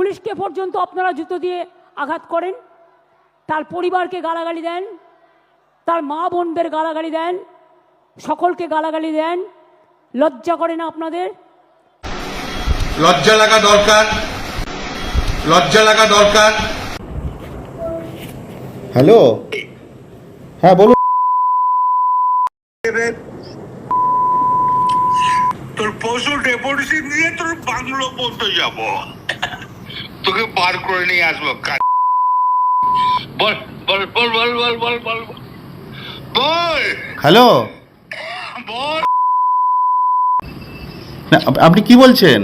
পুলিশকে পর্যন্ত আপনারা জুতো দিয়ে আঘাত করেন তার পরিবারকে গালাগালি দেন তার মা বোনদের গালাগালি দেন সকলকে গালাগালি দেন লজ্জা করে না আপনাদের? লজ্জা লাগা দরকার। লজ্জা লাগা দরকার। হ্যালো? হ্যাঁ বলুন। তোর পশু ডেপুটেশন নিয়ে তোর বাংলো পর্যন্ত যাব। তোকে বার করে নিয়ে আসব কাজ। বল বল বল বল বল বল বল। বল। বল হ্যালো। বল। না, আপনি কি বলছেন?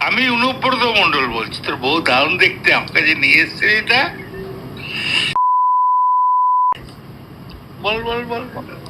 আমি অনুব্রত মন্ডল বলছি তোর বউ দারুণ দেখতে আমার কাছে নিয়ে এসছে এটা। বল বল বল বল।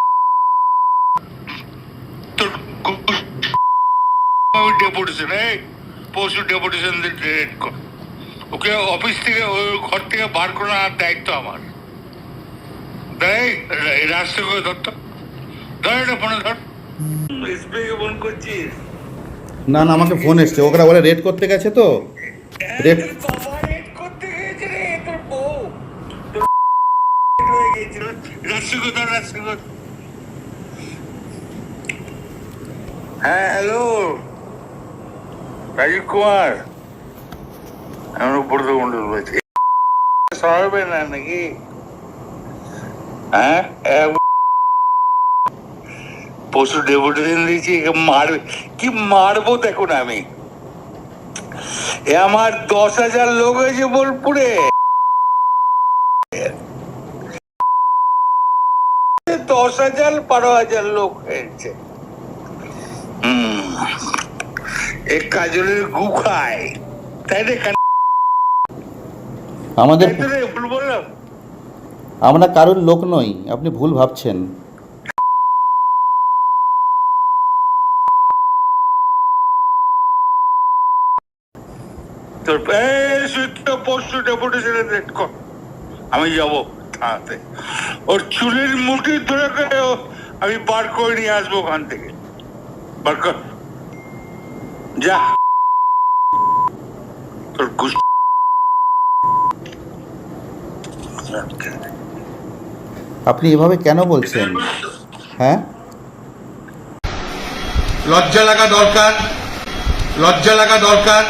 ডেপুটেশন এই পশু ডেপুটেশনদের ডিরেক্ট কর ওকে অফিস থেকে ওই ঘর থেকে বার করার দায়িত্ব আমার। দেয় রাষ্ট্রকে ধরত ধর এটা ফোনে ধর। এসবিআইকে ফোন করছিস? না না আমাকে ফোন এসছে। ওকে বলে রেড করতে গেছে তো। রেড হ্যাঁ হ্যালো হ্যাঁ? দিয়েছি কি মারবো দেখুন আমি। এ আমার দশ হাজার লোক হয়েছে বোলপুরে। দশ হাজার বারো হাজার লোক হয়েছে। হম। কাজলের গু খায়। তাই রে আমাদের ভুল বললাম। আমরা কারোর লোক নই আপনি ভুল ভাবছেন। আমি যাব থানাতে ওর চুলের মুঠি ধরে আমি বার করে নিয়ে আসব ওখান থেকে। বার কর। যা। তোর গুস আপনি এভাবে কেন বলছেন? হ্যাঁ? লজ্জা লাগা দরকার। লজ্জা লাগা দরকার।